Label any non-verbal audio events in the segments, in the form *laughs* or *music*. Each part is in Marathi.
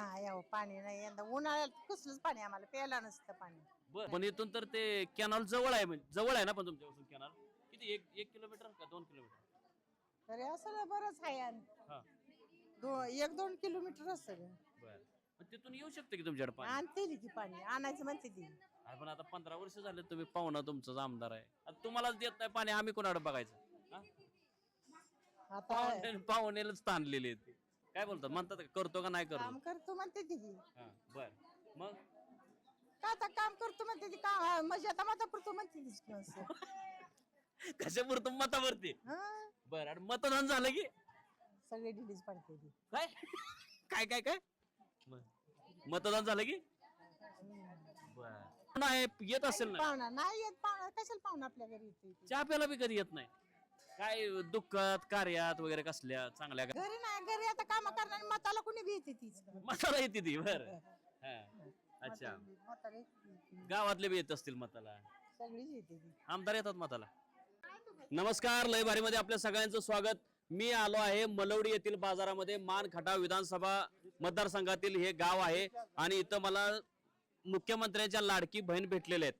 नाही अहो पाणी नाही. यंदा उन्हाळ्यात कसलंच पाणी आम्हाला प्यायला नसतं पाणी. बर. पण इथून तर ते कॅनॉल जवळ आहे म्हणजे जवळ आहे ना पण तुमच्यापासून कॅनॉल? किती एक एक किलोमीटर का दोन किलोमीटर? तरी असं ना बरंच आहे आणि हा. दो एक दोन किलोमीटर असतं बर. तिथून येऊ शकते की तुमच्याकडे पाणी? आणते की पाणी आणायचं म्हणते ती. अरे पण आता पंधरा वर्ष झाले तुम्ही पाहुणा तुमचाच आमदार आहे. आता तुम्हालाच देत नाही पाणी आम्ही कोणाकडे बघायचं? हा? आता पाहुणे- पाहुणेलाच ताणलेले आहेत ते. काय बोलतात म्हणतात का, करतो का नाही करतो? काम करतो म्हणते ती. की हा बर. मग? का आता काम करतो म्हणते ती? काम म्हणजे आता माता करतो म्हणते तीच की असं. *laughs* कशापुरतं? मतावरती? हं? बर आणि मतदान झालं की? सगळी डिलीज पडते ती. *laughs* काय? काय काय काय. मतदान झालं की? बर. नाही येत असेल ना? पाहुणा नाही येत पाहुणा. कशाला पाहुणा आपल्या घरी येते? चहा प्यायला बी कधी येत नाही? काय दुःखात कार्यात वगैरे कसल्या चांगल्या का- घरी नाही घरी आता काम करणार मताला कुणी येते तीच. मताला येते ती बर. हा. अच्छा. येते ती. गावातले बी येत असतील मताला सगळीच येते ती. आमदार येतात मताला नमस्कार लयभारी मध्ये आपल्या सगळ्यांचं स्वागत. मी आलो आहे मलवडी येथील बाजारामध्ये मान खटाव विधानसभा मतदारसंघातील हे गाव आहे आणि इथं मला मुख्यमंत्र्यांच्या लाडकी बहीण भेटलेले आहेत.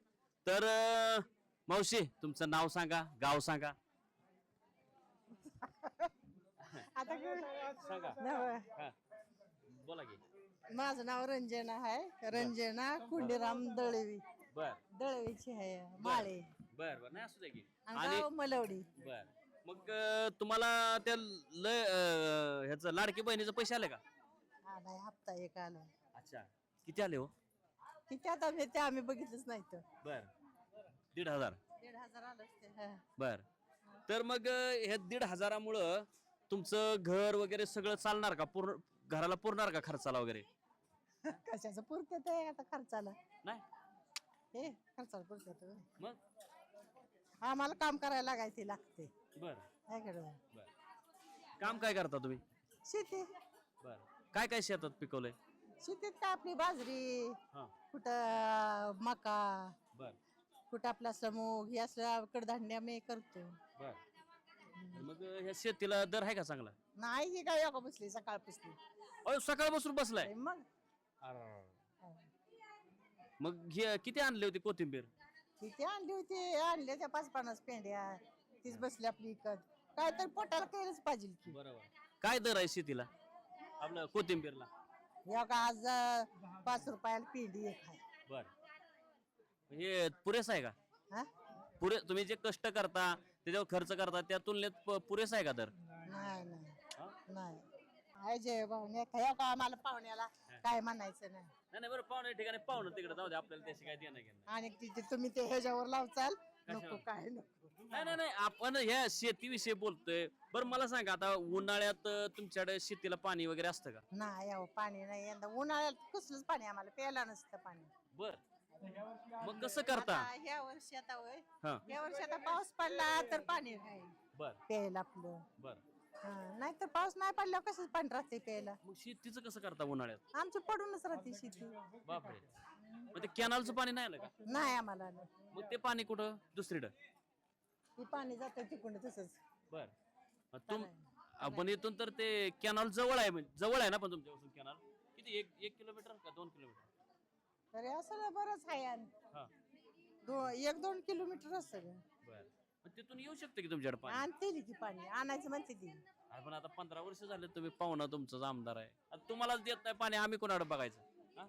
तर अं, मावशी तुमचं नाव सांगा गाव सांगा आता सांगा *laughs* नवं. हा. बोला की. माझं नाव रंजना आहे रंजना कुंडीराम दळवी. बर. दळवीची आहे माळे. बर बर. नाही असू दे की. आणि आणि गाव मलवडी. बर. मग अं, तुम्हाला त्या लय अं, ह्याचं लाडकी बहिणीचं पैसे आले का? आलाय हप्ता एक आला अच्छा. किती आले हो? किती आता मी ते आम्ही बघितलंच नाही तर. बर. दीड हजार. दीड हजार आलं असते हा. बर. तर मग अं, हे दीड हजारामुळं तुमचं घर वगैरे सगळं चालणार का? पूर्ण घराला पुरणार का खर्चाला वगैरे? कशाचं पुरते ते आता खर्चाला. नाही? हे खर्चाला पुरते मग? आम्हाला काम करायला लागायचे लागते बर. काय बर. काम काय करता तुम्ही? शेती. बर. काय काय शेतात पिकवलंय? शेतीत काय आपली बाजरी हा. कुठं मका बर. कुठं आपला समूग हे असलं कडधान्य मी करतो. बर. मग ह्या शेतीला दर आहे का चांगला? नाही ही काय योगा बसली सकाळपासून अहो सकाळपासून बसलाय? मग. मग हे किती आणले होते कोथिंबीर? किती आणली होती? आणल्या त्या पाच पन्नास पेंड्या. तीच बसली आपली इकत काय तर पोटाला केलंच पाहिजे की. बरोबर. काय दर आहे शेतीला? आपलं कोथिंबीरला? या का आज अं, पाच रुपयाला पेंडी एक आहे. बर. हे पुरेसा आहे का? हा? पुरे तुम्ही जे कष्ट करता त्याच्यावर खर्च करता त्या तुलनेत प- पुरेसा आहे का दर? नाही नाही? नाही. आहे जे पाहुणे या का आम्हाला पाहुण्याला काय म्हणायचं नाही. नाही नाही बरं पाहुणे ठिकाणी पाहुणं तिकडे जाऊ दे आपल्याला त्याशी काय देणं घेणं. आणि तिथे तुम्ही ते ह्याच्यावर लावचाल नको काय नको. नाही नाही नाही आपण ह्या शेतीविषयी बोलतोय. बरं मला सांगा आता उन्हाळ्यात अं, तुमच्याकडे शेतीला पाणी वगैरे असतं का? नाही अहो पाणी नाही. यंदा उन्हाळ्यात कसलंच पाणी आम्हाला प्यायला नसतं पाणी. बर. मग कसं करता? आता ह्या वर्षी आता होय. हा. या वर्षी आता पाऊस पडला तर पाणी आहे. बर. प्यायला आपलं. बर. नाही तर पाऊस नाही पडल्यावर कसं पाणी राहते प्यायला? मग शेतीचं कसं करता उन्हाळ्यात? आमची पडूनच राहते शेती. बापरे. मग ते कॅनलचं पाणी नाही आलं का? नाही आम्हाला आलं. मग ते पाणी कुठं? दुसरीकडं? पाणी जातं तिकडून तसंच. बर. मग तुम आपण इथून तर ते कॅनॉल जवळ आहे म्हणजे जवळ आहे ना पण तुमच्यापासून कॅनॉल? किती? एक एक किलोमीटर का दोन किलोमीटर? तरी असं ना बरंच आहे आणि हा. दो एक दोन किलोमीटर असतं बर. मग तिथून येऊ शकते की तुमच्याकडे पाणी? आणते की पाणी आणायचं म्हणते ती. अरे पण आता पंधरा वर्ष झाले तुम्ही पाहुणा तुमचाच आमदार आहे. आता तुम्हालाच देत नाही पाणी आम्ही कोणाकडे बघायचं? हा?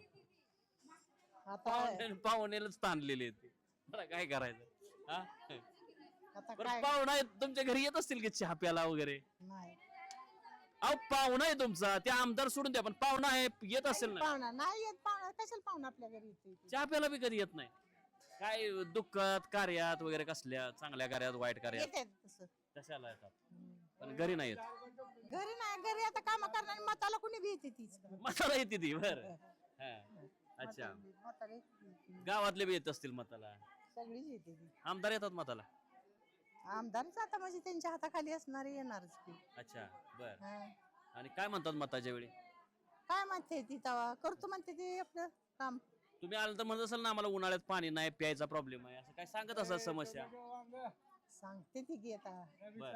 आता पाहुणे- पाहुणेलाच ताणलेले ते. काय करायचं? हा? आता बरं काय? पाहुणा आहे, तुमच्या घरी येत असतील की चहा प्याला वगैरे? नाही. अहो पाहुणा आहे तुमचा. ते आमदार सोडून द्या पण पाहुणा आहे येत असेल ना. पाहुणा नाही येत पाहुणा कशाला पाहुणा आपल्या घरी येते चहा प्याला बी कधी येत नाही. काय दुःखात कार्यात वगैरे कसल्या चांगल्या कार्यात वाईट कार्यात? येते तसं. कशाला येतात? पण घरी नाही येत. घरी नाही घरी आता काम करणार मताला कुणी बी येते तीच. मताला येते ती बर. अच्छा. म्हातारी येते ती. गावातले बी येत असतील मताला. सगळीच येते ती. आमदार येतात मताला. आमदारच आता म्हणजे त्यांच्या हाताखाली असणारे येणारच की. अच्छा बर. हा. आणि काय म्हणतात मताच्या वेळी? काय म्हणते ती तवा? करतो म्हणते ती आपलं काम. तुम्ही आलं तर म्हणत असाल ना आम्हाला उन्हाळ्यात पाणी नाही प्यायचा प्रॉब्लेम आहे. असं काय सांगत असाल समस्या? सांगते ती की आता. बर.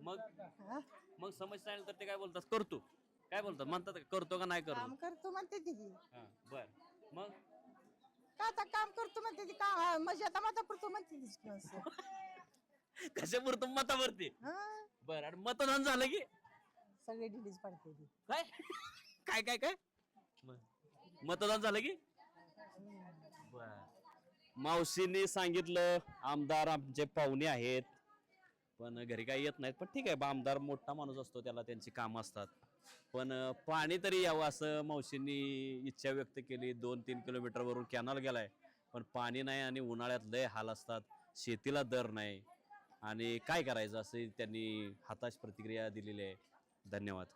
मग हा? मग समस्या आली तर ते काय बोलतात? करतो. काय बोलतात? म्हणतात का, करतो का नाही काम करतो करतो म्हणते ती हा, बर. मग? का आता काम करतो म्हणते ती? काम म्हणजे आता माझा पुरतो म्हणते की माणसं. *laughs* कशा पुरतं मतावरती? हा. बर आणि मतदान झालं की? सगळे डिलीज पडते ती. काय? काय काय काय. मतदान झालं की? बर. मावशींनी सांगितलं आमदार आमचे पाहुणे आहेत. पण घरी काही येत नाहीत पण ठीक आहे बा आमदार मोठा माणूस असतो त्याला त्यांची कामं असतात. पण अं, पाणी तरी यावं असं मावशींनी इच्छा व्यक्त केली. दोन तीन किलोमीटर वरून कॅनल गेलाय. पण पाणी नाही आणि उन्हाळ्यात लय हाल असतात. शेतीला दर नाही. आणि काय करायचं असं त्यांनी हाताश प्रतिक्रिया दिलेली आहे. धन्यवाद.